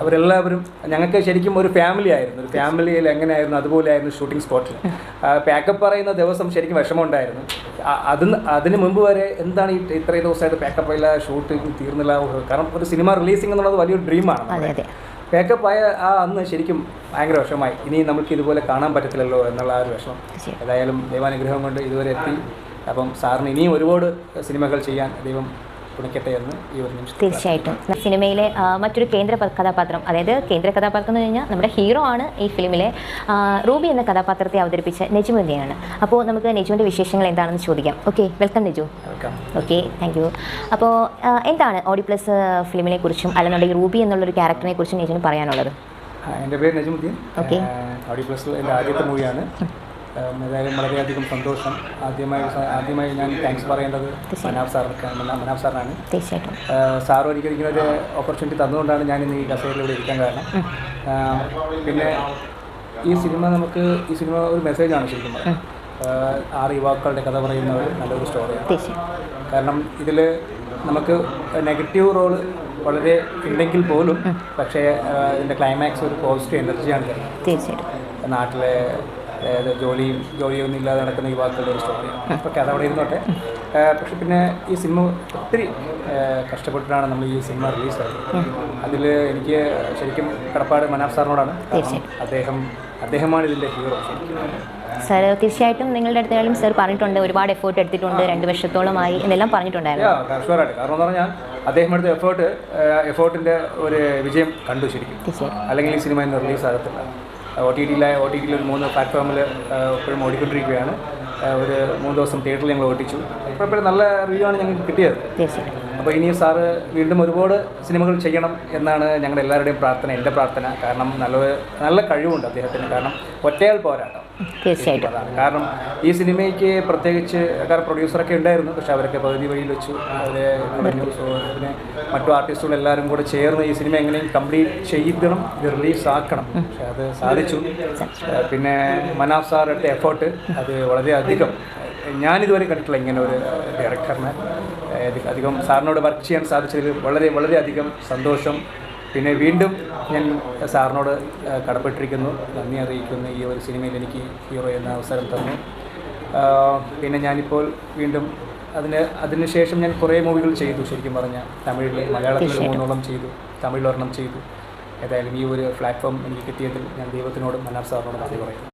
അവരെല്ലാവരും ഞങ്ങൾക്ക് ശരിക്കും ഒരു ഫാമിലി ആയിരുന്നു. ഒരു ഫാമിലിയിൽ എങ്ങനെയായിരുന്നു അതുപോലെ ആയിരുന്നു ഷൂട്ടിംഗ് സ്പോട്ടിൽ പാക്കപ്പ് പറയുന്ന ദിവസം ശരിക്കും വിഷമമുണ്ടായിരുന്നു. അതിന് അതിന് മുമ്പ് വരെ എന്താണ് ഈ ഇത്രയും ദിവസമായിട്ട് പാക്കപ്പ് ആയില്ല ഷൂട്ടിംഗ് തീർന്നില്ല കാരണം ഒരു സിനിമ റിലീസിംഗ് എന്നുള്ളത് വലിയൊരു ഡ്രീമാണ് പാക്കപ്പ് ആയ ആ അന്ന് ശരിക്കും ഭയങ്കര വിഷമമായി. ഇനി നമുക്ക് ഇതുപോലെ കാണാൻ പറ്റത്തില്ലല്ലോ എന്നുള്ള ആ ഒരു വിഷമം. ഏതായാലും ദൈവാനുഗ്രഹം കൊണ്ട് ഇതുവരെ എത്തി. അപ്പം സാറിന് ഇനിയും ഒരുപാട് സിനിമകൾ ചെയ്യാൻ ദൈവം തുണയ്ക്കട്ടെ എന്ന് ഈ ഒരു നിമിഷം തീർച്ചയായിട്ടും. സിനിമയിലെ മറ്റൊരു കേന്ദ്ര കഥാപാത്രം അതായത് കേന്ദ്ര കഥാപാത്രം എന്ന് കഴിഞ്ഞാൽ നമ്മുടെ ഹീറോ ആണ് ഈ ഫിലിമിലെ റൂബി എന്ന കഥാപാത്രത്തെ അവതരിപ്പിച്ച നെജുവിന്റെയാണ് അപ്പോൾ നമുക്ക് നെജുവിന്റെ വിശേഷങ്ങൾ എന്താണെന്ന് ചോദിക്കാം. Okay welcome Neju. Okay thank you അപ്പോൾ എന്താണ് ഓഡി പ്ലസ് ഫിലിമിനെ കുറിച്ചും അല്ലെന്നുണ്ടെങ്കിൽ റൂബി എന്നുള്ളൊരു ക്യാരക്ടറിനെ കുറിച്ചും നെജുവിന് പറയാനുള്ളത്? എന്റെ പേര് നജമുദ്ദീൻ. ഓക്കെ ഓഡി പ്ലസ് എന്റെ ആദ്യത്തെ മൂവിയാണ് ഏതായാലും വളരെയധികം സന്തോഷം. ആദ്യമായി ആദ്യമായി ഞാൻ താങ്ക്സ് പറയേണ്ടത് മനാഫ് സാറിന് മനാബ് മനാഫ് സാറിനാണ് തീർച്ചയായിട്ടും. ഒരിക്കലും ഇങ്ങനെ ഒരു ഓപ്പർച്യൂണിറ്റി തന്നുകൊണ്ടാണ് ഞാൻ ഇന്ന് ഈ കസേരയിലൂടെ ഇരിക്കാൻ കാരണം. പിന്നെ ഈ സിനിമ നമുക്ക് ഈ സിനിമ ഒരു മെസ്സേജാണ് ശരിക്കും ആറ് യുവാക്കളുടെ കഥ പറയുന്ന ഒരു നല്ലൊരു സ്റ്റോറിയാണ് കാരണം ഇതിൽ നമുക്ക് നെഗറ്റീവ് റോൾ വളരെ ഉണ്ടെങ്കിൽ പോലും പക്ഷേ ഇതിന്റെ ക്ലൈമാക്സ് ഒരു പോസിറ്റീവ് എനർജിയാണ് നാട്ടിലെ അതായത് ജോലിയും ജോലിയൊന്നും ഇല്ലാതെ നടക്കുന്ന യുവാക്കളുടെ ഒരു സ്റ്റോറി കഥ അവിടെ ഇരുന്നോട്ടെ. പക്ഷെ പിന്നെ ഈ സിനിമ ഒത്തിരി കഷ്ടപ്പെട്ടിട്ടാണ് നമ്മൾ ഈ സിനിമ റിലീസായത് അതിൽ എനിക്ക് ശരിക്കും കടപ്പാട് മനാഫ് സാറിനോടാണ്. അദ്ദേഹം അദ്ദേഹമാണ് ഇതിന്റെ ഹീറോ സാർ തീർച്ചയായിട്ടും നിങ്ങളുടെ അടുത്തായാലും സാർ പറഞ്ഞിട്ടുണ്ട്. ഒരുപാട് എഫേർട്ട് എടുത്തിട്ടുണ്ട്. രണ്ട് വർഷത്തോളമായി എന്നെല്ലാം പറഞ്ഞിട്ടുണ്ടായിരുന്നു. ഷുവറായിട്ട് കാരണം എന്ന് പറഞ്ഞാൽ അദ്ദേഹം എടുത്ത എഫേർട്ട് എഫേർട്ടിന്റെ ഒരു വിജയം കണ്ടു ശരിക്കും. അല്ലെങ്കിൽ ഈ സിനിമ ഇന്ന് റിലീസ് ആകത്തില്ല. ഒ ടി ടിയിലെ ഒ ടി ടിയിൽ ഒരു മൂന്ന് പ്ലാറ്റ്ഫോമിൽ ഇപ്പോഴും ഓടിക്കൊണ്ടിരിക്കുകയാണ്. ഒരു മൂന്ന് ദിവസം തിയേറ്ററിൽ ഞങ്ങൾ ഓടിച്ചു. ഇപ്പോഴും നല്ല റിവ്യൂ ആണ് ഞങ്ങൾക്ക് കിട്ടിയത്. അപ്പോൾ ഇനി സാറ് വീണ്ടും ഒരുപാട് സിനിമകൾ ചെയ്യണം എന്നാണ് ഞങ്ങളുടെ എല്ലാവരുടെയും പ്രാർത്ഥന എന്റെ പ്രാർത്ഥന. കാരണം നല്ല നല്ല കഴിവുണ്ട് അദ്ദേഹത്തിന്. കാരണം ഒറ്റയാൾ പോരാട്ടം. തീർച്ചയായിട്ടും. കാരണം ഈ സിനിമയ്ക്ക് പ്രത്യേകിച്ച് കാരണം പ്രൊഡ്യൂസറൊക്കെ ഉണ്ടായിരുന്നു. പക്ഷെ അവരൊക്കെ പകുതി വഴിയിൽ വെച്ചു. അവരെ കളഞ്ഞു പിന്നെ മറ്റു ആർട്ടിസ്റ്റുകൾ എല്ലാവരും കൂടെ ചേർന്ന് ഈ സിനിമ എങ്ങനെയും കംപ്ലീറ്റ് ചെയ്യണം റിലീസ് ആക്കണം. പക്ഷെ അത് സാധിച്ചു. പിന്നെ മനാഫ് സാർ എടുത്ത എഫേർട്ട് അത് വളരെയധികം ഞാനിതുവരെ കണ്ടിട്ടില്ല ഇങ്ങനെ ഒരു ഡയറക്ടറിനെ. അധികം സാറിനോട് വർക്ക് ചെയ്യാൻ സാധിച്ചതിൽ വളരെ വളരെയധികം സന്തോഷം. പിന്നെ വീണ്ടും ഞാൻ സാറിനോട് കടപ്പെട്ടിരിക്കുന്നു. നന്ദി അറിയിക്കുന്നു. ഈ ഒരു സിനിമയിൽ എനിക്ക് ഹീറോ എന്ന അവസരം തന്നു. പിന്നെ ഞാനിപ്പോൾ വീണ്ടും അതിന് അതിനുശേഷം ഞാൻ കുറേ മൂവികൾ ചെയ്തു ശരിക്കും പറഞ്ഞാൽ തമിഴിൽ മലയാളത്തിൽ മൂന്നോളം ചെയ്തു. തമിഴിൽ ഒരെണ്ണം ചെയ്തു. ഏതായാലും ഈ ഒരു പ്ലാറ്റ്ഫോം എനിക്ക് കിട്ടിയതിൽ ഞാൻ ദൈവത്തിനോടും മനാഫ് സാറിനോടും നന്ദി പറയുന്നു.